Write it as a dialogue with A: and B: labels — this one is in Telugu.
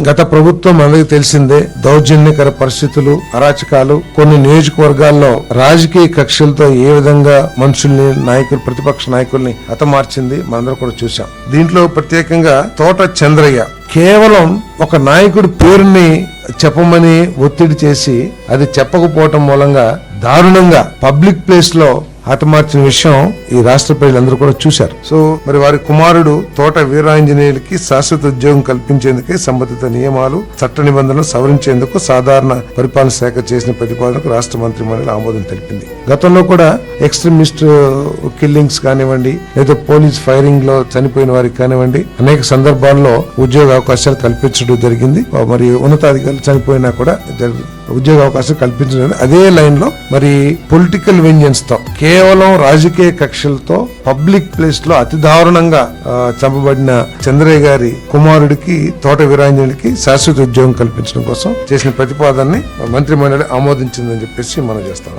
A: గత ప్రభుత్వం అందరికి తెలిసిందే దౌర్జన్యకర పరిస్థితులు అరాచకాలు కొన్ని నియోజకవర్గాల్లో రాజకీయ కక్షలతో ఏ విధంగా మనుషుల్ని నాయకులు ప్రతిపక్ష నాయకుల్ని హతమార్చింది మనందరం కూడా చూసాం దీంట్లో ప్రత్యేకంగా తోట చంద్రయ్య కేవలం ఒక నాయకుడి పేరుని చెప్పమని ఒత్తిడి చేసి అది చెప్పకపోవటం మూలంగా దారుణంగా పబ్లిక్ ప్లేస్లో హతమార్చిన విషయం ఈ రాష్ట్ర ప్రజలందరూ కూడా చూశారు. సో మరి వారి కుమారుడు తోట వీరాంజనేయులకి శాశ్వత ఉద్యోగం కల్పించేందుకే సంబంధిత నియమాలు చట్ట నిబంధనలు సవరించేందుకు సాధారణ పరిపాలన శాఖ చేసిన ప్రతిపాదనకు రాష్ట్ర మంత్రి మండలి ఆమోదం తెలిపింది. గతంలో కూడా ఎక్స్ట్రీమిస్ట్ కిల్లింగ్స్ కానివ్వండి లేదా పోలీస్ ఫైరింగ్లో చనిపోయిన వారికి కానివ్వండి అనేక సందర్భాల్లో ఉద్యోగ అవకాశాలు కల్పించడం జరిగింది. మరి ఉన్నతాధికారులు చనిపోయినా కూడా జరిగింది ఉద్యోగ అవకాశం కల్పించడం అదే లైన్లో మరి పొలిటికల్ వెంజన్స్తో కేవలం రాజకీయ కక్షలతో పబ్లిక్ ప్లేస్లో అతి దారుణంగా చంపబడిన చంద్రయ్య గారి కుమారుడికి తోట వీరాంజనుడికి శాశ్వత ఉద్యోగం కల్పించడం కోసం చేసిన ప్రతిపాదనని మంత్రి మండలి ఆమోదించిందని చెప్పేసి మనం చేస్తాం.